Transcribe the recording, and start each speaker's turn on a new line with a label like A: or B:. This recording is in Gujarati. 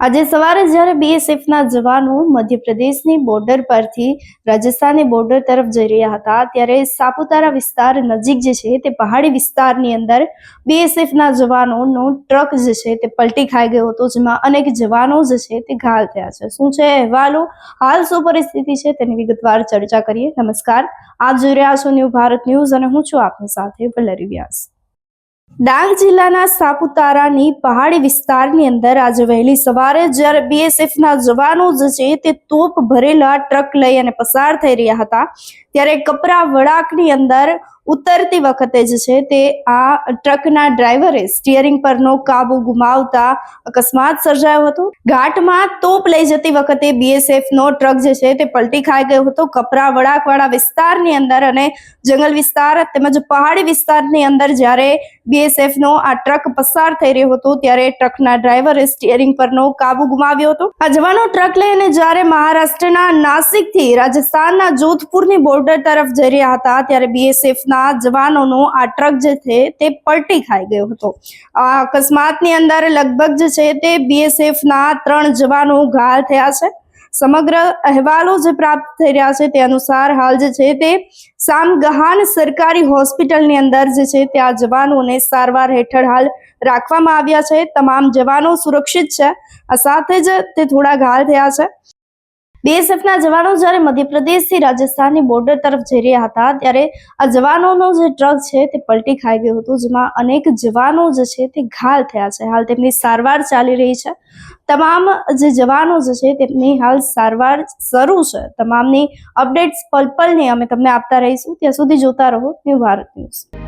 A: આજે સવારે જ્યારે બીએસએફના જવાનો મધ્યપ્રદેશની બોર્ડર પરથી રાજસ્થાનની બોર્ડર તરફ જઈ રહ્યા હતા, ત્યારે સાપુતારા વિસ્તાર નજીક જે છે તે પહાડી વિસ્તારની અંદર બીએસએફના જવાનોનો ટ્રક જે છે તે પલટી ખાઈ ગયો હતો, જેમાં અનેક જવાનો જે છે તે ઘાયલ થયા છે. શું છે અહેવાલો? હાલ શું પરિસ્થિતિ છે તેની વિગતવાર ચર્ચા કરીએ. નમસ્કાર. આપ જોઈ રહ્યા છો ન્યૂ ભારત ન્યૂઝ અને હું છું આપની સાથે વલ્લરી વ્યાસ. ડાંગ જિલ્લાના સાપુતારાની પહાડી વિસ્તારની અંદર આજે વહેલી સવારે જ્યારે બીએસએફના જવાનો જે છે તે તોપ ભરેલા ટ્રક લઈ અને પસાર થઈ રહ્યા હતા, ત્યારે કપરા વળાકની અંદર ઉતરતી વખતે જે છે તે આ ટ્રકના ડ્રાઈવરે સ્ટીયરિંગ પરનો કાબુ ગુમાવતા અકસ્માત સર્જાયો હતો. ઘાટમાં તોપ લઈ જતી વખતે બીએસએફ નો ટ્રક જે છે તે પલટી ખાઈ ગયો હતો. કપરા વળાકવાળા વિસ્તારની અંદર અને જંગલ વિસ્તાર તેમજ પહાડી વિસ્તારની અંદર જ્યારે બીએસએફ નો આ ટ્રક પસાર થઈ રહ્યો હતો ત્યારે ટ્રકના ડ્રાઈવરે સ્ટીયરિંગ પરનો કાબુ ગુમાવ્યો હતો. આ જવાનો ટ્રક લઈને જ્યારે મહારાષ્ટ્રના નાસિકથી રાજસ્થાનના જોધપુરની બોર્ડર તરફ જઈ રહ્યા હતા ત્યારે બીએસએફ ના, જવાનોનો આ ટ્રક જે છે તે પલટી ખાઈ ગયો હતો. આ અકસ્માતની અંદર લગભગ જે છે તે બીએસએફ ના ત્રણ જવાનો ઘાયલ થયા છે. સમગ્ર અહેવાલો જે પ્રાપ્ત થઈ રહ્યા છે તે અનુસાર હાલ જે છે તે સામગહાન સરકારી હોસ્પિટલની અંદર જે છે તે આ જવાનોને સારવાર હેઠળ હાલ રાખવામાં આવ્યા છે. તમામ જવાનો સુરક્ષિત છે. આ સાથે જ તે થોડા ઘાયલ થયા છે. બીએસએફના જવાનો જ્યારે મધ્યપ્રદેશથી રાજસ્થાનની બોર્ડર તરફ જઈ રહ્યા હતા, ત્યારે આ જવાનોનો જે ટ્રક છે તે પલટી ખાઈ ગયો હતો, જેમાં અનેક જવાનો જે છે તે ઘાયલ થયા છે. હાલ તેમની સારવાર ચાલી રહી છે. તમામ જે જવાનો જે છે તેમની હાલ સારવાર શરૂ છે. તમામની અપડેટ્સ પલ પલની અમે તમને આપતા રહીશું. ત્યાં સુધી જોતા રહો ન્યૂ ભારત ન્યૂઝ.